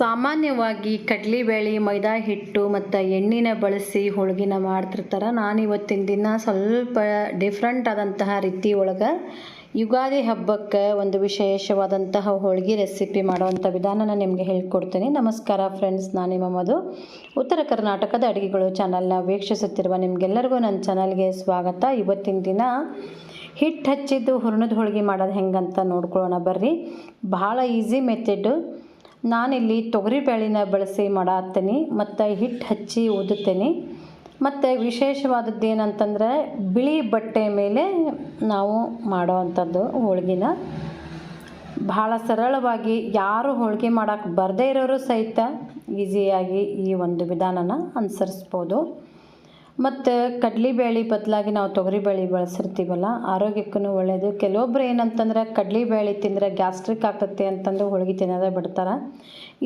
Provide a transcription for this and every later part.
ಸಾಮಾನ್ಯವಾಗಿ ಕಡ್ಲೆಬೇಳೆ, ಮೈದಾ ಹಿಟ್ಟು ಮತ್ತು ಎಣ್ಣೆನ ಬಳಸಿ ಹೋಳ್ಗೆನ ಮಾಡ್ತಿರ್ತಾರೆ. ನಾನು ಇವತ್ತಿನ ದಿನ ಸ್ವಲ್ಪ ಡಿಫ್ರೆಂಟ್ ಆದಂತಹ ರೀತಿ ಒಳಗೆ ಯುಗಾದಿ ಹಬ್ಬಕ್ಕೆ ಒಂದು ವಿಶೇಷವಾದಂತಹ ಹೋಳ್ಗೆ ರೆಸಿಪಿ ಮಾಡುವಂಥ ವಿಧಾನನ ನಿಮಗೆ ಹೇಳ್ಕೊಡ್ತೀನಿ. ನಮಸ್ಕಾರ ಫ್ರೆಂಡ್ಸ್ ನಾನು ನಿಮ್ಮ ಉತ್ತರ ಕರ್ನಾಟಕದ ಅಡುಗೆಗಳು ಚಾನಲ್ನ ವೀಕ್ಷಿಸುತ್ತಿರುವ ನಿಮಗೆಲ್ಲರಿಗೂ ನನ್ನ ಚಾನಲ್ಗೆ ಸ್ವಾಗತ. ಇವತ್ತಿನ ದಿನ ಹಿಟ್ಟು ಹಚ್ಚಿದ್ದು ಹೂರ್ಣದ ಹೋಳ್ಗೆ ಮಾಡೋದು ಹೆಂಗಂತ ನೋಡ್ಕೊಳ್ಳೋಣ ಬರ್ರಿ. ಭಾಳ ಈಸಿ ಮೆಥಡು ನಾನಿಲ್ಲಿ ತೊಗರಿಬೇಳೆನ ಬಳಸಿ ಮಾಡಾತ್ತೀನಿ, ಮತ್ತು ಹಿಟ್ಟು ಹಚ್ಚಿ ಊದುತ್ತೇನೆ ಮತ್ತು ವಿಶೇಷವಾದದ್ದು ಏನಂತಂದರೆ ಬಿಳಿ ಬಟ್ಟೆ ಮೇಲೆ ನಾವು ಮಾಡೋ ಅಂಥದ್ದು ಹೋಳ್ಗಿನ. ಭಾಳ ಸರಳವಾಗಿ ಯಾರು ಹೋಳಿಗೆ ಮಾಡೋಕ್ಕೆ ಬರದೇ ಇರೋರು ಸಹಿತ ಈಸಿಯಾಗಿ ಈ ಒಂದು ವಿಧಾನನ ಅನುಸರಿಸ್ಬೋದು. ಮತ್ತು ಕಡ್ಲೆಬೇಳೆ ಬದಲಾಗಿ ನಾವು ತೊಗರಿಬೇಳೆ ಬಳಸಿರ್ತೀವಲ್ಲ, ಆರೋಗ್ಯಕ್ಕೂ ಒಳ್ಳೆಯದು ಕೆಲವೊಬ್ರು ಏನಂತಂದ್ರೆ ಕಡ್ಲೆಬೇಳೆ ತಿಂದರೆ ಗ್ಯಾಸ್ಟ್ರಿಕ್ ಆಗ್ತೈತೆ ಅಂತಂದು ಹೋಳಿಗೆ ತಿನ್ನೋದೇ ಬಿಡ್ತಾರೆ.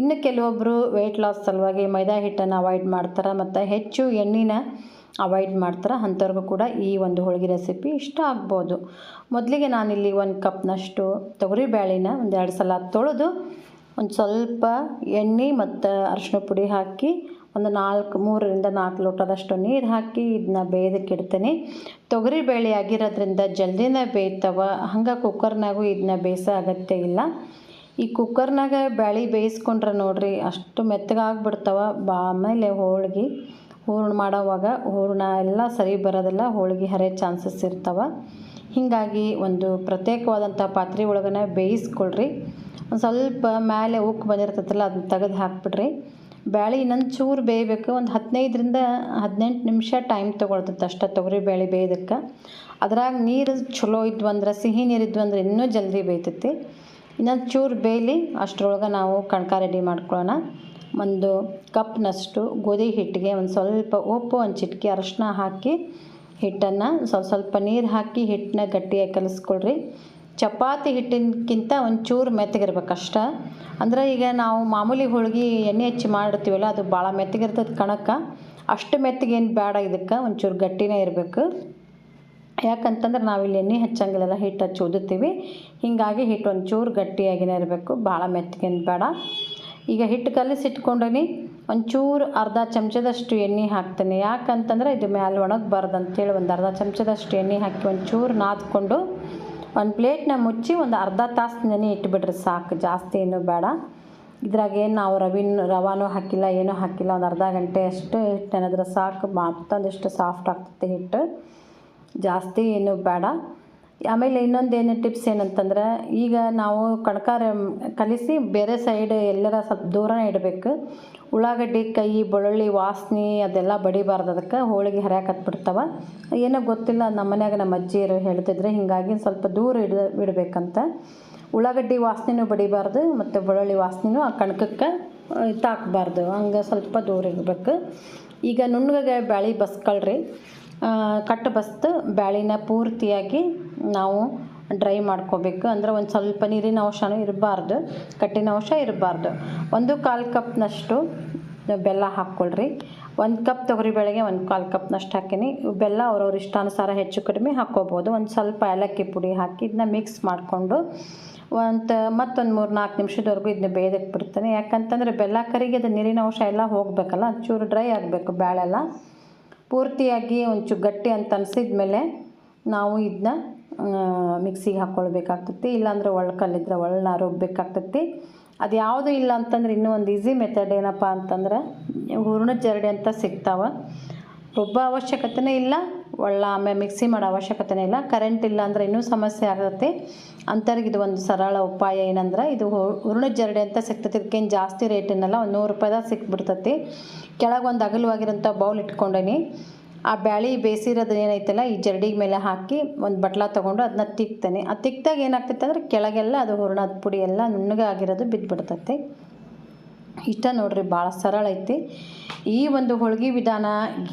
ಇನ್ನು ಕೆಲವೊಬ್ಬರು ವೆಯ್ಟ್ ಲಾಸ್ ಸಲುವಾಗಿ ಮೈದಾ ಹಿಟ್ಟನ್ನು ಅವಾಯ್ಡ್ ಮಾಡ್ತಾರೆ, ಮತ್ತು ಹೆಚ್ಚು ಎಣ್ಣೆನ ಅವಾಯ್ಡ್ ಮಾಡ್ತಾರೆ. ಅಂಥವ್ರಿಗೂ ಕೂಡ ಈ ಒಂದು ಹೋಳಿಗೆ ರೆಸಿಪಿ ಇಷ್ಟ ಆಗ್ಬೋದು. ಮೊದಲಿಗೆ ನಾನಿಲ್ಲಿ ಒಂದು ಕಪ್ನಷ್ಟು ತೊಗರಿಬೇಳೆನ ಒಂದೆರಡು ಸಲ ತೊಳೆದು ಒಂದು ಸ್ವಲ್ಪ ಎಣ್ಣೆ ಮತ್ತು ಅರಶಿನ ಪುಡಿ ಹಾಕಿ ಒಂದು ನಾಲ್ಕು, ಮೂರರಿಂದ ನಾಲ್ಕು ಲೋಟದಷ್ಟು ನೀರು ಹಾಕಿ ಇದನ್ನ ಬೇಯೋದಕ್ಕೆ ಇಡ್ತೀನಿ ತೊಗರಿ ಬೇಳೆ ಆಗಿರೋದ್ರಿಂದ ಜಲ್ದಿನೇ ಬೇಯ್ತವ, ಹಂಗೆ ಕುಕ್ಕರ್ನಾಗೂ ಇದನ್ನ ಬೇಯಿಸೋ ಅಗತ್ಯ ಇಲ್ಲ. ಈ ಕುಕ್ಕರ್ನಾಗ ಬ್ಯಾಳಿ ಬೇಯಿಸ್ಕೊಂಡ್ರೆ ನೋಡ್ರಿ ಅಷ್ಟು ಮೆತ್ತಗಾಗ್ಬಿಡ್ತವ, ಬಾ ಆಮೇಲೆ ಹೋಳ್ಗೆ. ಹೂರ್ಣ ಮಾಡೋವಾಗ ಹೂರ್ಣ ಎಲ್ಲ ಸರಿ ಬರೋದಿಲ್ಲ, ಹೋಳಿಗೆ ಹರಿಯೋ ಚಾನ್ಸಸ್ ಇರ್ತವೆ. ಹೀಗಾಗಿ ಒಂದು ಪ್ರತ್ಯೇಕವಾದಂಥ ಪಾತ್ರೆ ಒಳಗನೆ ಬೇಯಿಸ್ಕೊಳ್ರಿ. ಒಂದು ಸ್ವಲ್ಪ ಮೇಲೆ ಉಕ್ಕು ಬಂದಿರ್ತೈತಲ್ಲ, ಅದನ್ನ ತೆಗೆದು ಹಾಕ್ಬಿಡ್ರಿ. ಬ್ಯಾಳೆ ಇನ್ನೊಂದು ಚೂರು ಬೇಯಬೇಕು. ಒಂದು ಹದಿನೈದರಿಂದ ಹದಿನೆಂಟು ನಿಮಿಷ ಟೈಮ್ ತೊಗೊಳ್ತದೆ ಅಷ್ಟೇ ತೊಗರಿ ಬೇಳೆ ಬೇಯೋದಕ್ಕೆ. ಅದ್ರಾಗ ನೀರು ಚಲೋ ಇದ್ವು ಅಂದ್ರೆ ಸಿಹಿ ನೀರು ಇದ್ವು ಅಂದ್ರೆ ಇನ್ನೂ ಜಲ್ದಿ ಬೇಯ್ತೈತಿ. ಇನ್ನೊಂದು ಚೂರು ಬೇಯಲಿ ಅಷ್ಟರೊಳಗೆ ನಾವು ಕಣಕ ರೆಡಿ ಮಾಡ್ಕೊಳ್ಳೋಣ ಒಂದು ಕಪ್ನಷ್ಟು ಗೋಧಿ ಹಿಟ್ಟಿಗೆ ಒಂದು ಸ್ವಲ್ಪ ಉಪ್ಪು, ಒಂದು ಚಿಟಿಕೆ ಅರಶಿನ ಹಾಕಿ ಹಿಟ್ಟನ್ನು ಸ್ವಲ್ಪ ಸ್ವಲ್ಪ ನೀರು ಹಾಕಿ ಹಿಟ್ಟನ್ನ ಗಟ್ಟಿಯಾಗಿ ಕಲಿಸ್ಕೊಳ್ರಿ. ಚಪಾತಿ ಹಿಟ್ಟಿನಕ್ಕಿಂತ ಒಂಚೂರು ಮೆತ್ತಗಿರ್ಬೇಕು ಅಷ್ಟೇ. ಅಂದ್ರೆ ಈಗ ನಾವು ಮಾಮೂಲಿ ಹೋಳ್ಗೆ ಎಣ್ಣೆ ಹಚ್ಚಿ ಮಾಡಿರ್ತೀವಲ್ಲ, ಅದು ಭಾಳ ಮೆತ್ತಗಿರ್ತದೆ ಕಣಕ್ಕೆ. ಅಷ್ಟು ಮೆತ್ತಗೇನು ಬೇಡ ಇದಕ್ಕೆ, ಒಂಚೂರು ಗಟ್ಟಿನೇ ಇರಬೇಕು. ಯಾಕಂತಂದ್ರೆ ನಾವಿಲ್ಲಿ ಎಣ್ಣೆ ಹಚ್ಚಂಗಿಲ್ಲ ಹಿಟ್ಟು ಹಚ್ಚಿ ಉದುತ್ತೀವಿ ಹೀಗಾಗಿ ಹಿಟ್ಟು ಒಂಚೂರು ಗಟ್ಟಿಯಾಗಿನೇ ಇರಬೇಕು ಭಾಳ ಮೆತ್ತಗೇನು ಬೇಡ ಈಗ ಹಿಟ್ಟು ಕಲಸಿಟ್ಕೊಂಡೀನಿ ಒಂಚೂರು ಅರ್ಧ ಚಮಚದಷ್ಟು ಎಣ್ಣೆ ಹಾಕ್ತೀನಿ. ಯಾಕಂತಂದ್ರೆ ಇದು ಮ್ಯಾಲೆ ಒಣಗಬಾರ್ದು ಅಂತೇಳಿ ಒಂದು ಅರ್ಧ ಚಮಚದಷ್ಟು ಎಣ್ಣೆ ಹಾಕಿ ಒಂಚೂರು ನಾದ್ಕೊಂಡು ಒಂದು ಪ್ಲೇಟ್ನ ಮುಚ್ಚಿ ಒಂದು ಅರ್ಧ ತಾಸು ನೆನೆ ಇಟ್ಬಿಡ್ರಿ ಸಾಕು. ಜಾಸ್ತಿ ಏನು ಬೇಡ. ಇದ್ರಾಗ ನಾವು ರವಿನ ರವಾನೂ ಹಾಕಿಲ್ಲ, ಏನೂ ಹಾಕಿಲ್ಲ. ಒಂದು ಅರ್ಧ ಗಂಟೆ ಅಷ್ಟು ಹಿಟ್ಟು ನೆನೆದ್ರೆ ಸಾಕು. ಮತ್ತೊಂದಿಷ್ಟು ಸಾಫ್ಟ್ ಆಗ್ತೈತೆ ಹಿಟ್ಟು. ಜಾಸ್ತಿ ಏನು ಬೇಡ. ಆಮೇಲೆ ಇನ್ನೊಂದು ಏನು ಟಿಪ್ಸ್ ಏನಂತಂದ್ರೆ, ಈಗ ನಾವು ಕಣ್ಕಾರ ಕಲಿಸಿ ಬೇರೆ ಸೈಡ್ ಎಲ್ಲರ ಸ್ವಲ್ಪ ದೂರನೇ ಇಡಬೇಕು. ಉಳ್ಳಾಗಡ್ಡಿ ಕೈ ಬೆಳ್ಳುಳ್ಳಿ, ವಾಸನೆ ಅದೆಲ್ಲ ಬಡಿಬಾರ್ದು ಅದಕ್ಕೆ, ಹೋಳಿಗೆ ಹರಿಯಾಕತ್ಬಿಡ್ತಾವ ಏನೋ ಗೊತ್ತಿಲ್ಲ, ನಮ್ಮ ಮನ್ಯಾಗ ನಮ್ಮ ಅಜ್ಜಿಯರು ಹೇಳ್ತಿದ್ರೆ ಹೀಗಾಗಿ ಸ್ವಲ್ಪ ದೂರ ಇಡ ಇಡಬೇಕಂತ. ಉಳ್ಳಾಗಡ್ಡಿ ವಾಸನೆನೂ ಬಡಿಬಾರ್ದು ಮತ್ತು ಬೆಳ್ಳುಳ್ಳಿ ವಾಸನೆನೂ ಆ ಕಣಕಕ್ಕೆ ತಾಕಬಾರ್ದು ಹಂಗೆ ಸ್ವಲ್ಪ ದೂರ ಇಡಬೇಕು. ಈಗ ನುಣ್ಣಗೆ ಬ್ಯಾಳಿ ಬಸ್ಕೊಳ್ರಿ. ಕಟ್ಟು ಬಸ್ದು ಬ್ಯಾಳಿನ ಪೂರ್ತಿಯಾಗಿ ನಾವು ಡ್ರೈ ಮಾಡ್ಕೋಬೇಕು. ಅಂದ್ರೆ ಒಂದು ಸ್ವಲ್ಪ ನೀರಿನ ಅಂಶನೂ ಇರಬಾರ್ದು ಕಟ್ಟಿನ ಅಂಶ ಇರಬಾರ್ದು. ಒಂದು ಕಾಲು ಕಪ್ನಷ್ಟು ಬೆಲ್ಲ ಹಾಕ್ಕೊಳ್ರಿ. ಒಂದು ಕಪ್ ತೊಗರಿ ಬೆಳಗ್ಗೆ ಒಂದು ಕಾಲು ಕಪ್ನಷ್ಟು ಹಾಕೀನಿ. ಬೆಲ್ಲ ಅವ್ರವ್ರ ಇಷ್ಟಾನುಸಾರ ಹೆಚ್ಚು ಕಡಿಮೆ ಹಾಕ್ಕೋಬೋದು. ಒಂದು ಸ್ವಲ್ಪ ಏಲಕ್ಕಿ ಪುಡಿ ಹಾಕಿ ಇದನ್ನ ಮಿಕ್ಸ್ ಮಾಡಿಕೊಂಡು ಒಂದು ಮತ್ತೊಂದು ಮೂರು ನಾಲ್ಕು ನಿಮಿಷದವರೆಗೂ ಇದನ್ನ ಬೇಯೋದಕ್ಕೆ ಬಿಡ್ತೇನೆ ಯಾಕಂತಂದರೆ ಬೆಲ್ಲ ಕರಿಗೆ ಅದು ನೀರಿನ ಅಂಶ ಎಲ್ಲ ಹೋಗಬೇಕಲ್ಲ, ಚೂರು ಡ್ರೈ ಆಗಬೇಕು ಬೇಳೆಲ್ಲ ಪೂರ್ತಿಯಾಗಿ ಒಂಚೂರು ಗಟ್ಟಿ ಅಂತ ಅನಿಸಿದ ಮೇಲೆ ನಾವು ಇದನ್ನ ಮಿಕ್ಸಿಗೆ ಹಾಕ್ಕೊಳ್ಬೇಕಾಗ್ತೈತಿ. ಇಲ್ಲಾಂದ್ರೆ ಒಳ್ಕಲ್ಲಿದ್ರೆ ಒಳ್ಳೆ ರುಬ್ಬೇಕಾಗ್ತೈತಿ ಅದು ಯಾವುದೂ ಇಲ್ಲ ಅಂತಂದ್ರೆ ಇನ್ನೂ ಒಂದು ಈಸಿ ಮೆಥಡ್ ಏನಪ್ಪ ಅಂತಂದ್ರೆ ಹೂರ್ಣ ಜರಡಿ ಅಂತ ಸಿಗ್ತಾವೆ. ರುಬ್ಬ ಅವಶ್ಯಕತೆನೇ ಇಲ್ಲ. ಒಳ್ಳ ಆಮೇಲೆ ಮಿಕ್ಸಿ ಮಾಡೋ ಅವಶ್ಯಕತೆನೇ ಇಲ್ಲ. ಕರೆಂಟ್ ಇಲ್ಲ ಅಂದರೆ ಇನ್ನೂ ಸಮಸ್ಯೆ ಆಗತ್ತೆ. ಅಂಥವ್ರಿಗೆ ಇದು ಒಂದು ಸರಳ ಉಪಾಯ ಏನಂದ್ರೆ ಇದು ಹೂರ್ಣದ ಜರಡಿ ಅಂತ ಸಿಗ್ತೈತಿ. ಇದಕ್ಕೇನು ಜಾಸ್ತಿ ರೇಟಿನಲ್ಲ ಒಂದು ನೂರು ರೂಪಾಯಿದಾಗ ಸಿಕ್ಬಿಡ್ತೈತಿ. ಕೆಳಗೆ ಒಂದು ಅಗಲವಾಗಿರೋಂಥ ಬೌಲ್ ಇಟ್ಕೊಂಡೇನಿ. ಆ ಬ್ಯಾಳಿ ಬೇಯಿಸಿರೋದು ಏನೈತಲ್ಲ, ಈ ಜರಡಿ ಮೇಲೆ ಹಾಕಿ ಒಂದು ಬಟ್ಲ ತೊಗೊಂಡು ಅದನ್ನ ತಿಕ್ತೇನೆ. ಆ ತಿಕ್ದಾಗ ಏನಾಗ್ತೈತೆ ಅಂದ್ರೆ ಕೆಳಗೆಲ್ಲ ಅದು ಹೂರ್ಣದ ಪುಡಿ ಎಲ್ಲ ನುಣ್ಣಗೆ ಆಗಿರೋದು ಬಿದ್ದುಬಿಡ್ತೈತಿ ಇಷ್ಟ ನೋಡ್ರಿ ಭಾಳ ಸರಳ ಐತಿ. ಈ ಒಂದು ಹೋಳ್ಗೆ ವಿಧಾನ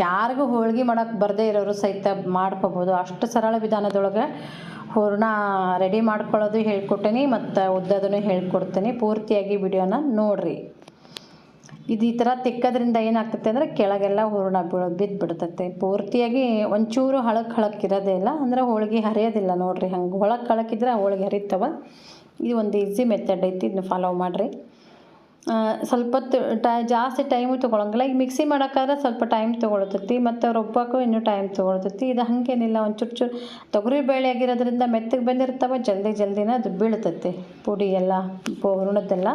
ಯಾರಿಗೂ ಹೋಳ್ಗೆ ಮಾಡೋಕ್ಕೆ ಬರದೇ ಇರೋರು ಸಹಿತ ಮಾಡ್ಕೋಬೋದು. ಅಷ್ಟು ಸರಳ ವಿಧಾನದೊಳಗೆ ಹೂರ್ಣ ರೆಡಿ ಮಾಡ್ಕೊಳ್ಳೋದು ಹೇಳ್ಕೊಟ್ಟೇನಿ, ಮತ್ತು ಉದ್ದದನ್ನು ಹೇಳ್ಕೊಡ್ತೇನೆ. ಪೂರ್ತಿಯಾಗಿ ವಿಡಿಯೋನ ನೋಡಿರಿ. ಇದು ಈ ಥರ ತಿಕ್ಕೋದ್ರಿಂದ ಏನಾಗ್ತೈತೆ ಅಂದರೆ ಕೆಳಗೆಲ್ಲ ಹೂರ್ಣ ಬೀಳೋದು ಬಿದ್ದು ಬಿಡ್ತೈತೆ ಪೂರ್ತಿಯಾಗಿ ಒಂಚೂರು ಹಳಕ್ ಹಳಕ್ಕೆ ಇರೋದೇ ಇಲ್ಲ. ಅಂದರೆ ಹೋಳಿಗೆ ಹರಿಯೋದಿಲ್ಲ ನೋಡಿರಿ ಹಂಗೆ. ಹೊಳಕ್ಕೆ ಹಳಕಿದ್ರೆ ಹೋಳಿಗೆ ಹರಿತವ. ಇದು ಒಂದು ಈಸಿ ಮೆಥಡ್ ಐತಿ. ಇದನ್ನ ಫಾಲೋ ಮಾಡಿರಿ. ಸ್ವಲ್ಪ ಜಾಸ್ತಿ ಟೈಮು ತೊಗೊಳಂಗಿಲ್ಲ. ಈಗ ಮಿಕ್ಸಿ ಮಾಡೋಕ್ಕಾದ್ರೆ ಸ್ವಲ್ಪ ಟೈಮ್ ತೊಗೊಳ್ತೈತಿ. ಮತ್ತು ರುಬ್ಬಕ್ಕೂ ಇನ್ನೂ ಟೈಮ್ ತೊಗೊಳ್ತೈತಿ. ಇದು ಹಾಗೇನಿಲ್ಲ. ಒಂದು ಚೂರು ತೊಗರಿ ಬೇಳೆ ಆಗಿರೋದ್ರಿಂದ ಮೆತ್ತಗೆ ಬಂದಿರ್ತಾವೆ. ಜಲ್ದಿ ಜಲ್ದಿನ ಅದು ಬೀಳ್ತೈತಿ. ಪುಡಿ ಎಲ್ಲ, ಹೂರ್ಣದ್ದೆಲ್ಲ.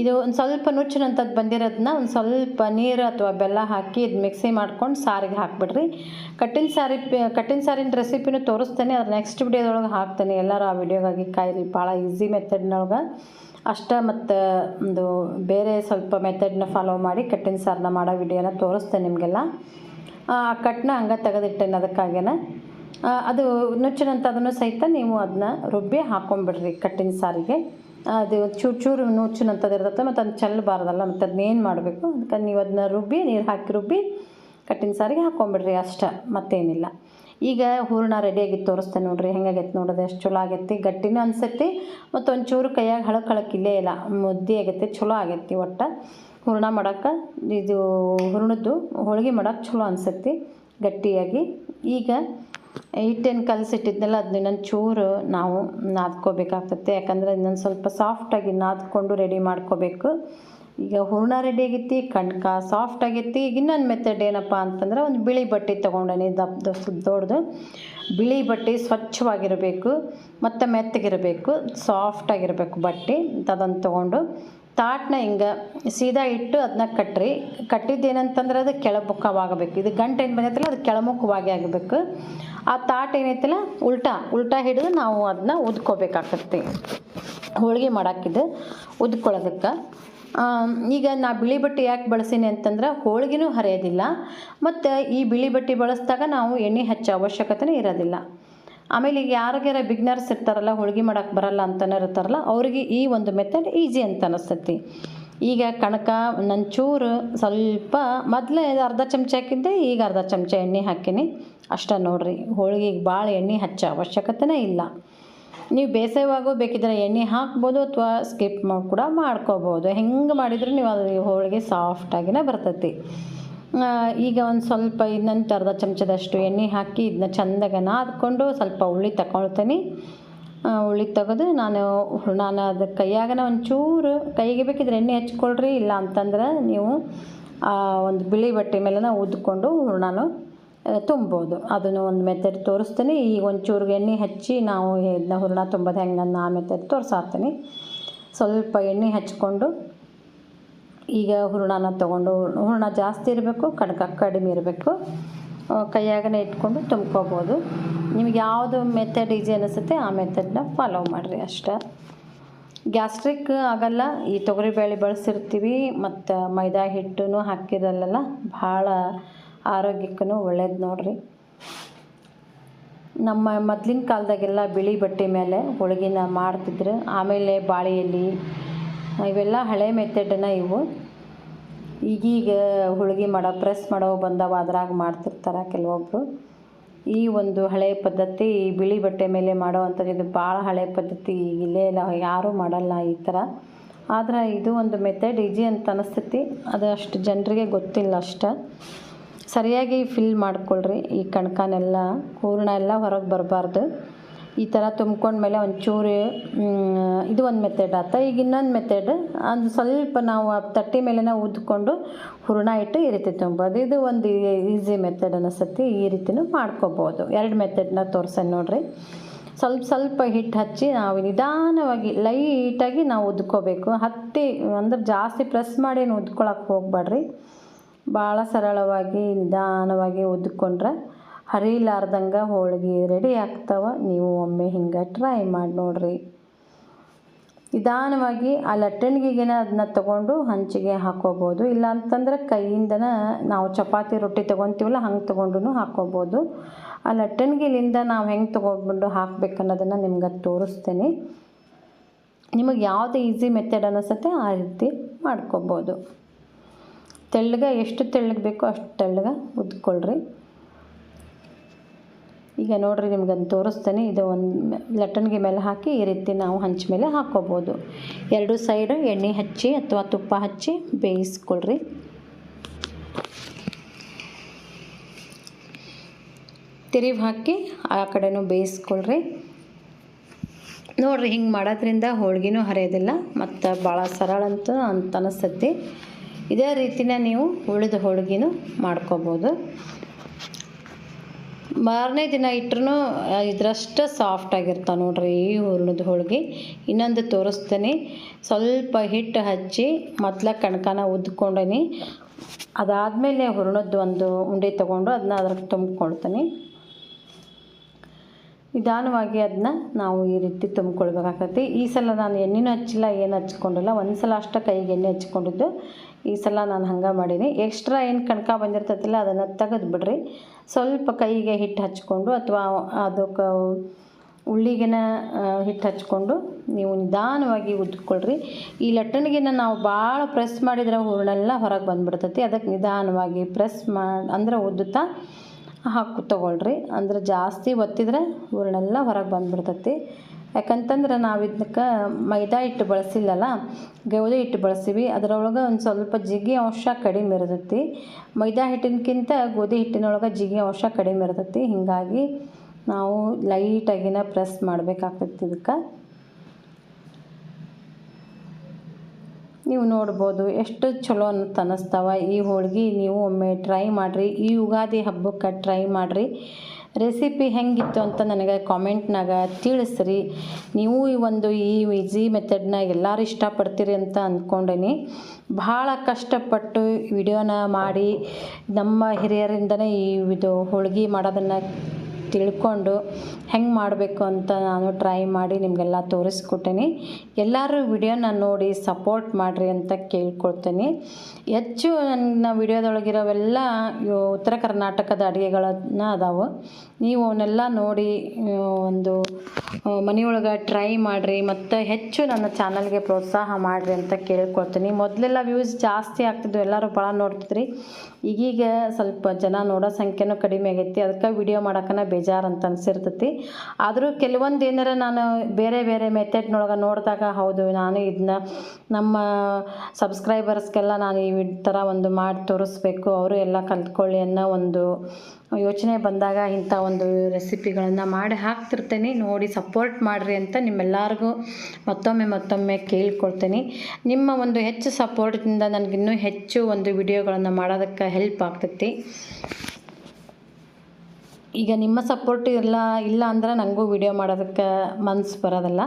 ಇದು ಒಂದು ಸ್ವಲ್ಪ ನುಚ್ಚಿನಂಥದ್ದು ಬಂದಿರೋದನ್ನ ಒಂದು ಸ್ವಲ್ಪ ನೀರು ಅಥವಾ ಬೆಲ್ಲ ಹಾಕಿ ಇದು ಮಿಕ್ಸಿ ಮಾಡ್ಕೊಂಡು ಸಾರಿಗೆ ಹಾಕ್ಬಿಡ್ರಿ. ಕಟ್ಟಿನ ಸಾರಿ ಕಟ್ಟಿನ ಸಾರಿನ ರೆಸಿಪಿನೂ ತೋರಿಸ್ತೇನೆ ಅದ್ರ ನೆಕ್ಸ್ಟ್ ವಿಡಿಯೋದೊಳಗೆ ಹಾಕ್ತೇನೆ. ಎಲ್ಲರೂ ಆ ವಿಡಿಯೋಗಾಗಿ ಕಾಯಿರಿ ಭಾಳ ಈಸಿ ಮೆಥಡ್ನೊಳಗೆ ಅಷ್ಟ ಮತ್ತು ಒಂದು ಬೇರೆ ಸ್ವಲ್ಪ ಮೆಥಡ್ನ ಫಾಲೋ ಮಾಡಿ ಕಟ್ಟಿನ ಸಾರನ್ನ ಮಾಡೋ ವಿಡಿಯೋನ ತೋರಿಸ್ತೇನೆ ನಿಮಗೆಲ್ಲ. ಆ ಕಟ್ಟನ್ನ ಹಂಗೆ ತೆಗೆದಿಟ್ಟೇನೆ ಅದಕ್ಕಾಗೇನೆ? ಅದು ನುಚ್ಚಿನಂಥದನ್ನು ಸಹಿತ ನೀವು ಅದನ್ನ ರುಬ್ಬಿ ಹಾಕೊಂಬಿಡ್ರಿ ಕಟ್ಟಿನ ಸಾರಿಗೆ. ಅದು ಚೂರು ಚೂರು ನುಚ್ಚಿನಂಥದ್ದು ಇರ್ತದೆ ಮತ್ತು ಅದು ಚೆಲ್ಲಬಾರ್ದಲ್ಲ ಮತ್ತು ಅದನ್ನೇನು ಮಾಡಬೇಕು? ಅದಕ್ಕೆ ನೀವು ಅದನ್ನ ರುಬ್ಬಿ, ನೀರು ಹಾಕಿ ರುಬ್ಬಿ, ಕಟ್ಟಿನ ಸಾರಿಗೆ ಹಾಕ್ಕೊಂಬಿಡ್ರಿ ಅಷ್ಟೇ, ಮತ್ತೇನಿಲ್ಲ. ಈಗ ಹೂರ್ಣ ರೆಡಿಯಾಗಿ ತೋರಿಸ್ತೇನೆ ನೋಡ್ರಿ, ಹೆಂಗಾಗೈತೆ ನೋಡೋದು, ಎಷ್ಟು ಚಲೋ ಆಗೈತಿ. ಗಟ್ಟಿನೂ ಅನ್ಸೈತಿ ಮತ್ತು ಒಂಚೂರು ಕೈಯಾಗ ಹಳಕ್ ಹಳಕ್ ಇಲ್ಲೇ ಇಲ್ಲ, ಮುದ್ದೆ ಆಗೈತಿ, ಚಲೋ ಆಗೈತಿ ಒಟ್ಟು. ಹೂರ್ಣ ಮಾಡೋಕೆ ಇದು ಹೂರ್ಣದ್ದು ಹೋಳಿಗೆ ಮಾಡೋಕೆ ಚಲೋ ಅನ್ಸೈತಿ ಗಟ್ಟಿಯಾಗಿ. ಈಗ ಹಿಟ್ಟೇನು ಕಲಸಿಟ್ಟಿದ್ನಲ್ಲ ಅದನ್ನ ಚೂರು ನಾವು ನಾದ್ಕೋಬೇಕಾಗ್ತದೆ. ಯಾಕಂದರೆ ಇನ್ನೊಂದು ಸ್ವಲ್ಪ ಸಾಫ್ಟಾಗಿ ನಾದ್ಕೊಂಡು ರೆಡಿ ಮಾಡ್ಕೋಬೇಕು. ಈಗ ಹೂರ್ಣ ರೆಡಿ ಆಗೈತಿ, ಕಣ್ಕ ಸಾಫ್ಟ್ ಆಗೈತಿ. ಈಗ ಇನ್ನೊಂದು ಮೆಥಡ್ ಏನಪ್ಪ ಅಂತಂದ್ರೆ ಒಂದು ಬಿಳಿ ಬಟ್ಟೆ ತೊಗೊಂಡೇನಿ, ದಪ್ಪ ದೊಡ್ಡದು. ಬಿಳಿ ಬಟ್ಟೆ ಸ್ವಚ್ಛವಾಗಿರಬೇಕು, ಮತ್ತು ಮೆತ್ತಗಿರಬೇಕು ಸಾಫ್ಟಾಗಿರಬೇಕು ಬಟ್ಟೆ. ಅದನ್ನು ತೊಗೊಂಡು ತಾಟ್ನ ಹಿಂಗೆ ಸೀದಾ ಇಟ್ಟು ಅದನ್ನ ಕಟ್ಟ್ರಿ ಕಟ್ಟಿದ್ದೇನಂತಂದ್ರೆ ಅದು ಕೆಳಮುಖವಾಗಬೇಕು. ಇದು ಗಂಟು ಏನು ಬಂದೈತಲ್ಲ, ಅದು ಕೆಳಮುಖವಾಗಿ ಆಗಬೇಕು. ಆ ತಾಟ್ ಏನೈತಲ್ಲ, ಉಲ್ಟಾ ಉಲ್ಟಾ ಹಿಡಿದು ನಾವು ಅದನ್ನ ಉದ್ಕೋಬೇಕಾಗತ್ತೆ. ಹೋಳಿಗೆ ಮಾಡಾಕಿದ್ದು ಉದ್ಕೊಳ್ಳೋದಕ್ಕೆ. ಈಗ ನಾ ಬಿಳಿ ಬಟ್ಟೆ ಯಾಕೆ ಬಳಸೀನಿ ಅಂತಂದ್ರೆ ಹೋಳಿಗೆನೂ ಹರಿಯೋದಿಲ್ಲ. ಮತ್ತು ಈ ಬಿಳಿ ಬಟ್ಟೆ ಬಳಸಿದಾಗ ನಾವು ಎಣ್ಣೆ ಹಚ್ಚೋ ಅವಶ್ಯಕತೆನೇ ಇರೋದಿಲ್ಲ. ಆಮೇಲೆ ಈಗ ಯಾರಿಗಾರ ಬಿಗ್ನರ್ಸ್ ಇರ್ತಾರಲ್ಲ, ಹೋಳಿಗೆ ಮಾಡೋಕ್ಕೆ ಬರಲ್ಲ ಅಂತಲೇ ಇರ್ತಾರಲ್ಲ, ಅವ್ರಿಗೆ ಈ ಒಂದು ಮೆಥಡ್ ಈಸಿ ಅಂತ ಅನಿಸ್ತೈತಿ. ಈಗ ಕಣಕ, ನಂಚೂರು ಸ್ವಲ್ಪ ಮೊದಲೇ ಅರ್ಧ ಚಮಚ ಹಾಕಿದ್ದೆ, ಈಗ ಅರ್ಧ ಚಮಚ ಎಣ್ಣೆ ಹಾಕಿನಿ. ಅಷ್ಟೇ ನೋಡಿರಿ ಹೋಳಿಗೆಗೆ ಭಾಳ ಎಣ್ಣೆ ಹಚ್ಚ ಅವಶ್ಯಕತೆನೇ ಇಲ್ಲ. ನೀವು ಬೇಸಾಯವಾಗೂ ಬೇಕಿದ್ರೆ ಎಣ್ಣೆ ಹಾಕ್ಬೋದು ಅಥವಾ ಸ್ಕಿಪ್ ಮಾಡಿ ಕೂಡ ಮಾಡ್ಕೋಬೋದು. ಹೆಂಗೆ ಮಾಡಿದರೂ ನೀವು ಅದು ಹೋಳಿಗೆ ಸಾಫ್ಟಾಗಿನೇ ಬರ್ತೈತಿ. ಈಗ ಒಂದು ಸ್ವಲ್ಪ ಇನ್ನೊಂದು ಅರ್ಧ ಚಮಚದಷ್ಟು ಎಣ್ಣೆ ಹಾಕಿ ಇದನ್ನ ಚಂದಾಗ ನಾದ್ಕೊಂಡು ಸ್ವಲ್ಪ ಉಳ್ಳಿ ತಗೊಳ್ತೀನಿ. ಹುಳಿ ತೆಗೆದು ನಾನು ನಾನು ಅದು ಕೈಯಾಗನ ಒಂಚೂರು ಕೈಗೆ ಬೇಕಿದ್ರೆ ಎಣ್ಣೆ ಹಚ್ಕೊಳ್ರಿ, ಇಲ್ಲ ಅಂತಂದ್ರೆ ನೀವು ಒಂದು ಬಿಳಿ ಬಟ್ಟೆ ಮೇಲೆನ ಉದ್ಕೊಂಡು ನಾನು ತುಂಬೋದು. ಅದನ್ನು ಒಂದು ಮೆಥಡ್ ತೋರಿಸ್ತೀನಿ. ಈಗ ಒಂಚೂರು ಎಣ್ಣೆ ಹಚ್ಚಿ ನಾವು ಇದನ್ನ ಹೂರ್ಣ ತುಂಬೋದು ಹೆಂಗೆ ನಾನು ಆ ಮೆಥಡ್ ತೋರಿಸಾತೀನಿ. ಸ್ವಲ್ಪ ಎಣ್ಣೆ ಹಚ್ಕೊಂಡು ಈಗ ಹೂರ್ಣನ ತೊಗೊಂಡು, ಹೂರ್ಣ ಜಾಸ್ತಿ ಇರಬೇಕು, ಕಣಕ ಕಡಿಮೆ ಇರಬೇಕು. ಕೈಯಾಗನೇ ಇಟ್ಕೊಂಡು ತುಂಬ್ಕೋಬೋದು. ನಿಮಗೆ ಯಾವುದು ಮೆಥಡ್ ಈಸಿ ಅನಿಸುತ್ತೆ, ಆ ಮೆಥಡ್ನ ಫಾಲೋ ಮಾಡಿರಿ ಅಷ್ಟೇ. ಗ್ಯಾಸ್ಟ್ರಿಕ್ ಆಗಲ್ಲ, ಈ ತೊಗರಿಬೇಳೆ ಬಳಸಿರ್ತೀವಿ, ಮತ್ತು ಮೈದಾ ಹಿಟ್ಟು ಹಾಕಿರಲ್ಲ ಭಾಳ ಆರೋಗ್ಯಕ್ಕೂ ಒಳ್ಳೇದು ನೋಡ್ರಿ. ನಮ್ಮ ಮೊದ್ಲಿನ ಕಾಲದಾಗೆಲ್ಲ ಬಿಳಿ ಬಟ್ಟೆ ಮೇಲೆ ಹೋಳಿಗೆನ ಮಾಡ್ತಿದ್ರು, ಆಮೇಲೆ ಬಾಳೆ ಎಲೆ ಇವೆಲ್ಲ ಹಳೆ ಮೆಥಡನ್ನ ಇವು. ಈಗೀಗ ಹೋಳ್ಗೆ ಮಾಡೋ, ಪ್ರೆಸ್ ಮಾಡೋ ಬಂದವ ಅದ್ರಾಗ ಮಾಡ್ತಿರ್ತಾರೆ ಕೆಲವೊಬ್ಬರು ಈ ಒಂದು ಹಳೆಯ ಪದ್ಧತಿ ಬಿಳಿ ಬಟ್ಟೆ ಮೇಲೆ ಮಾಡೋ ಅಂಥದ್ದು ಇದು ಭಾಳ ಹಳೆ ಪದ್ಧತಿ ಇಲ್ಲೇ ಇಲ್ಲ, ಯಾರೂ ಮಾಡಲ್ಲ ಈ ಥರ. ಆದ್ರೆ ಇದು ಒಂದು ಮೆಥಡ್ ಈಜಿ ಅಂತ ಅನಿಸ್ತೈತಿ. ಅದು ಅಷ್ಟು ಜನರಿಗೆ ಗೊತ್ತಿಲ್ಲ ಅಷ್ಟೆ. ಸರಿಯಾಗಿ ಫಿಲ್ ಮಾಡ್ಕೊಳ್ರಿ, ಈ ಕಣ್ಕನೆಲ್ಲ ಹೂರಣ ಎಲ್ಲ ಹೊರಗೆ ಬರಬಾರ್ದು. ಈ ಥರ ತುಂಬ್ಕೊಂಡ್ಮೇಲೆ ಒಂಚೂರು ಇದು ಒಂದು ಮೆಥಡ್ ಆತ. ಈಗ ಇನ್ನೊಂದು ಮೆಥಡ್ ಅದು ಸ್ವಲ್ಪ ನಾವು ತಟ್ಟೆ ಮೇಲೆನ ಉದ್ಕೊಂಡು ಹೂರಣ ಇಟ್ಟು ಈ ರೀತಿ ತುಂಬೋದು ಇದು ಒಂದು ಈಸಿ ಮೆಥಡ್ ಅನ್ನಿಸುತ್ತೆ ಈ ರೀತಿನೂ ಮಾಡ್ಕೋಬೋದು. ಎರಡು ಮೆಥಡ್ನ ತೋರ್ಸೋಣ ನೋಡ್ರಿ. ಸ್ವಲ್ಪ ಸ್ವಲ್ಪ ಹಿಟ್ಟು ಹಚ್ಚಿ ನಾವು ನಿಧಾನವಾಗಿ ಲೈಟಾಗಿ ನಾವು ಉದ್ಕೋಬೇಕು. ಹತ್ತಿ, ಅಂದ್ರೆ ಜಾಸ್ತಿ ಪ್ರೆಸ್ ಮಾಡಿ ಉದ್ಕೊಳಕ್ಕೆ ಹೋಗ್ಬೇಡ್ರಿ. ಭಾಳ ಸರಳವಾಗಿ, ನಿಧಾನವಾಗಿ ಉದ್ಕೊಂಡ್ರೆ ಹರಿಲಾರ್ದಂಗೆ ಹೋಳ್ಗೆ ರೆಡಿ ಆಗ್ತಾವ, ನೀವು ಒಮ್ಮೆ ಹಿಂಗೆ ಟ್ರೈ ಮಾಡಿ ನೋಡ್ರಿ. ನಿಧಾನವಾಗಿ ಆ ಲಟ್ಟಣಿಗೆನ ಅದನ್ನ ತಗೊಂಡು ಹಂಚಿಗೆ ಹಾಕೋಬೋದು. ಇಲ್ಲ ಅಂತಂದ್ರೆ ಕೈಯಿಂದನ ನಾವು ಚಪಾತಿ ರೊಟ್ಟಿ ತೊಗೊತೀವಲ್ಲ, ಹಂಗೆ ತೊಗೊಂಡು ಹಾಕೋಬೋದು. ಆ ಲಟ್ಟಣಿಗೆಲಿಂದ ನಾವು ಹೆಂಗೆ ತೊಗೊಂಡ್ಬಿಟ್ಟು ಹಾಕ್ಬೇಕು ಅನ್ನೋದನ್ನು ನಿಮ್ಗೆ ತೋರಿಸ್ತೇನೆ. ನಿಮಗೆ ಯಾವುದು ಈಸಿ ಮೆಥಡ್ ಅನ್ನಿಸುತ್ತೆ ಆ ರೀತಿ ಮಾಡ್ಕೋಬೋದು. ತೆಳ್ಳಗೆ ಎಷ್ಟು ತೆಳ್ಳಗೆ ಬೇಕೋ ಅಷ್ಟು ತೆಳ್ಳಗೆ ಉದ್ಕೊಳ್ರಿ. ಈಗ ನೋಡಿರಿ ನಿಮ್ಗೆ ಅದನ್ನ ತೋರಿಸ್ತೇನೆ. ಇದು ಒಂದು ಲಟ್ಟಣಿಗೆ ಮೇಲೆ ಹಾಕಿ ಈ ರೀತಿ ನಾವು ಹಂಚ ಮೇಲೆ ಹಾಕ್ಕೋಬೋದು ಎರಡು ಸೈಡು ಎಣ್ಣೆ ಹಚ್ಚಿ ಅಥವಾ ತುಪ್ಪ ಹಚ್ಚಿ ಬೇಯಿಸ್ಕೊಳ್ರಿ. ತಿರುವಿ ಹಾಕಿ ಆ ಕಡೆನೂ ಬೇಯಿಸ್ಕೊಳ್ರಿ. ನೋಡಿರಿ, ಹಿಂಗೆ ಮಾಡೋದ್ರಿಂದ ಹೋಳ್ಗಿನೂ ಹರಿಯೋದಿಲ್ಲ, ಮತ್ತು ಭಾಳ ಸರಳ ಅಂತ ಅಂತ ಅನಿಸ್ತೈತಿ. ಇದೇ ರೀತಿನ ನೀವು ಉಳಿದ ಹೋಳ್ಗಿನೂ ಮಾಡ್ಕೋಬೋದು. ಮಾರನೇ ದಿನ ಇಟ್ರೂ ಇದರಷ್ಟು ಸಾಫ್ಟ್ ಆಗಿರ್ತಾವೆ ನೋಡ್ರಿ ಈ ಹೂರ್ಣದ ಹೋಳಿಗೆ. ಇನ್ನೊಂದು ತೋರಿಸ್ತೀನಿ. ಸ್ವಲ್ಪ ಹಿಟ್ಟು ಹಚ್ಚಿ ಮೊದ್ಲ ಕಣಕನ ಉದ್ಕೊಂಡೀನಿ. ಅದಾದಮೇಲೆ ಹೂರ್ಣದ್ದು ಒಂದು ಉಂಡೆ ತೊಗೊಂಡು ಅದನ್ನ ಅದ್ರಾಗ ತುಂಬ್ಕೊಳ್ತೀನಿ. ನಿಧಾನವಾಗಿ ಅದನ್ನ ನಾವು ಈ ರೀತಿ ತುಂಬಿಕೊಳ್ಬೇಕಾಗತ್ತೆ ಈ ಸಲ ನಾನು ಎಣ್ಣೆನೂ ಹಚ್ಚಿಲ್ಲ, ಏನು ಹಚ್ಕೊಂಡಿಲ್ಲ. ಒಂದು ಸಲ ಅಷ್ಟೇ ಕೈಗೆ ಎಣ್ಣೆ ಹಚ್ಕೊಂಡಿದ್ದು. ಈ ಸಲ ನಾನು ಹಂಗೆ ಮಾಡೀನಿ. ಎಕ್ಸ್ಟ್ರಾ ಏನು ಕಣ್ಕ ಬಂದಿರ್ತೈತಿಲ್ಲ ಅದನ್ನು ತೆಗೆದು ಬಿಡ್ರಿ. ಸ್ವಲ್ಪ ಕೈಗೆ ಹಿಟ್ಟು ಹಚ್ಕೊಂಡು ಅಥವಾ ಅದಕ್ಕೆ ಉಳ್ಳಿಗೆನ ಹಿಟ್ಟು ಹಚ್ಕೊಂಡು ನೀವು ನಿಧಾನವಾಗಿ ಉದ್ಕೊಳ್ರಿ. ಈ ಲಟ್ಟಣಿಗೆನ ನಾವು ಭಾಳ ಪ್ರೆಸ್ ಮಾಡಿದ್ರೆ ಹೂರ್ಣೆಲ್ಲ ಹೊರಗೆ ಬಂದುಬಿಡ್ತೈತಿ. ಅದಕ್ಕೆ ನಿಧಾನವಾಗಿ ಪ್ರೆಸ್ ಮಾಡಿ ಅಂದ್ರೆ ಉದ್ದುತ್ತಾ ಹಾಕು, ತೊಗೊಳ್ರಿ. ಅಂದ್ರೆ ಜಾಸ್ತಿ ಒತ್ತಿದ್ರೆ ಹೂರ್ಣೆಲ್ಲ ಹೊರಗೆ ಬಂದುಬಿಡ್ತೈತಿ. ಯಾಕಂತಂದ್ರೆ ನಾವು ಇದಕ್ಕೆ ಮೈದಾ ಹಿಟ್ಟು ಬಳಸಿಲ್ಲಲ್ಲ ಗೋಧಿ ಹಿಟ್ಟು ಬಳಸ್ತೀವಿ ಅದರೊಳಗೆ ಒಂದು ಸ್ವಲ್ಪ ಜಿಗಿ ಅಂಶ ಕಡಿಮೆ ಇರ್ತೈತಿ. ಮೈದಾ ಹಿಟ್ಟಿನಕ್ಕಿಂತ ಗೋಧಿ ಹಿಟ್ಟಿನೊಳಗೆ ಜಿಗಿ ಅಂಶ ಕಡಿಮೆ ಇರ್ತೈತಿ. ಹೀಗಾಗಿ ನಾವು ಲೈಟಾಗಿನ ಪ್ರೆಸ್ ಮಾಡಬೇಕಾಗ್ತೈತಿ ಇದಕ್ಕೆ. ನೀವು ನೋಡ್ಬೋದು ಎಷ್ಟು ಚಲೋ ಅಂತ ಅನ್ನಿಸ್ತಾವ ಈ ಹೋಳ್ಗೆ. ನೀವು ಒಮ್ಮೆ ಟ್ರೈ ಮಾಡಿರಿ. ಈ ಯುಗಾದಿ ಹಬ್ಬಕ್ಕೆ ಟ್ರೈ ಮಾಡಿರಿ. ರೆಸಿಪಿ ಹೆಂಗಿತ್ತು ಅಂತ ನನಗೆ ಕಾಮೆಂಟ್ನಾಗ ತಿಳಿಸ್ರಿ. ನೀವು ಈ ಒಂದು ಈ ಈಸಿ ಮೆಥಡ್ನ ಎಲ್ಲರೂ ಇಷ್ಟಪಡ್ತೀರಿ ಅಂತ ಅಂದ್ಕೊಂಡೇನಿ ಭಾಳ ಕಷ್ಟಪಟ್ಟು ವಿಡಿಯೋನ ಮಾಡಿ ನಮ್ಮ ಹಿರಿಯರಿಂದನೇ ಈ ಇದು ಹೋಳ್ಗೆ ಮಾಡೋದನ್ನು ತಿಳ್ಕೊಂಡು ಹೆಂಗೆ ಮಾಡಬೇಕು ಅಂತ ನಾನು ಟ್ರೈ ಮಾಡಿ ನಿಮಗೆಲ್ಲ ತೋರಿಸ್ಕೊಟ್ಟೇನಿ ಎಲ್ಲರೂ ವಿಡಿಯೋನ ನೋಡಿ ಸಪೋರ್ಟ್ ಮಾಡಿರಿ ಅಂತ ಕೇಳ್ಕೊಳ್ತೀನಿ. ಹೆಚ್ಚು ನನ್ನ ವಿಡಿಯೋದೊಳಗಿರೋವೆಲ್ಲ ಉತ್ತರ ಕರ್ನಾಟಕದ ಅಡುಗೆಗಳನ್ನ ಅದಾವೆ. ನೀವು ಅವನ್ನೆಲ್ಲ ನೋಡಿ ಒಂದು ಮನೆಯೊಳಗೆ ಟ್ರೈ ಮಾಡಿರಿ ಮತ್ತು ಹೆಚ್ಚು ನನ್ನ ಚಾನಲ್ಗೆ ಪ್ರೋತ್ಸಾಹ ಮಾಡಿರಿ ಅಂತ ಕೇಳ್ಕೊಳ್ತೀನಿ. ಮೊದಲೆಲ್ಲ ವ್ಯೂಸ್ ಜಾಸ್ತಿ ಆಗ್ತಿದ್ವು, ಎಲ್ಲರೂ ಭಾಳ ನೋಡ್ತಿದ್ರಿ. ಈಗೀಗ ಸ್ವಲ್ಪ ಜನ ನೋಡೋ ಸಂಖ್ಯೆನೂ ಕಡಿಮೆ ಆಗೈತಿ. ಅದಕ್ಕೆ ವಿಡಿಯೋ ಮಾಡೋಕ್ಕನ ಬೇಜಾರು ಅಂತ ಅನಿಸಿರ್ತೈತಿ ಆದರೂ ಕೆಲವೊಂದು ಏನಾರ ನಾನು ಬೇರೆ ಬೇರೆ ಮೆಥಡ್ನೊಳಗೆ ನೋಡಿದಾಗ ಹೌದು, ನಾನು ಇದನ್ನ ನಮ್ಮ ಸಬ್ಸ್ಕ್ರೈಬರ್ಸ್ಗೆಲ್ಲ ನಾನು ಈ ಥರ ಒಂದು ಮಾಡಿ ತೋರಿಸ್ಬೇಕು, ಅವರು ಎಲ್ಲ ಕಲ್ತ್ಕೊಳ್ಳಿ ಅನ್ನೋ ಒಂದು ಯೋಚನೆ ಬಂದಾಗ ಇಂಥ ಒಂದು ರೆಸಿಪಿಗಳನ್ನು ಮಾಡಿ ಹಾಕ್ತಿರ್ತೇನೆ. ನೋಡಿ ಸಪೋರ್ಟ್ ಮಾಡಿರಿ ಅಂತ ನಿಮ್ಮೆಲ್ಲರಿಗೂ ಮತ್ತೊಮ್ಮೆ ಮತ್ತೊಮ್ಮೆ ಕೇಳ್ಕೊಳ್ತೇನೆ. ನಿಮ್ಮ ಒಂದು ಹೆಚ್ಚು ಸಪೋರ್ಟಿಂದ ನನಗಿನ್ನೂ ಹೆಚ್ಚು ಒಂದು ವಿಡಿಯೋಗಳನ್ನು ಮಾಡೋದಕ್ಕೆ ಹೆಲ್ಪ್ ಆಗ್ತೈತಿ. ಈಗ ನಿಮ್ಮ ಸಪೋರ್ಟ್ ಇಲ್ಲ ಇಲ್ಲ ಅಂದ್ರೆ ನನಗೂ ವಿಡಿಯೋ ಮಾಡೋದಕ್ಕೆ ಮನ್ಸು ಬರೋದಿಲ್ಲ.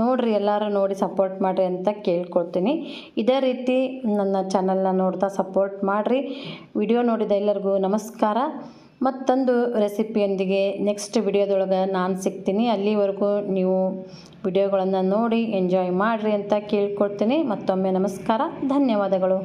ನೋಡಿರಿ ಎಲ್ಲರೂ ನೋಡಿ ಸಪೋರ್ಟ್ ಮಾಡಿರಿ ಅಂತ ಕೇಳ್ಕೊಳ್ತೀನಿ. ಇದೇ ರೀತಿ ನನ್ನ ಚಾನಲ್ನ ನೋಡ್ತಾ ಸಪೋರ್ಟ್ ಮಾಡಿರಿ. ವಿಡಿಯೋ ನೋಡಿದ ಎಲ್ಲರಿಗೂ ನಮಸ್ಕಾರ. ಮತ್ತೊಂದು ರೆಸಿಪಿಯೊಂದಿಗೆ ನೆಕ್ಸ್ಟ್ ವಿಡಿಯೋದೊಳಗೆ ನಾನು ಸಿಗ್ತೀನಿ. ಅಲ್ಲಿವರೆಗೂ ನೀವು ವಿಡಿಯೋಗಳನ್ನು ನೋಡಿ ಎಂಜಾಯ್ ಮಾಡಿರಿ ಅಂತ ಕೇಳ್ಕೊಳ್ತೀನಿ. ಮತ್ತೊಮ್ಮೆ ನಮಸ್ಕಾರ. ಧನ್ಯವಾದಗಳು.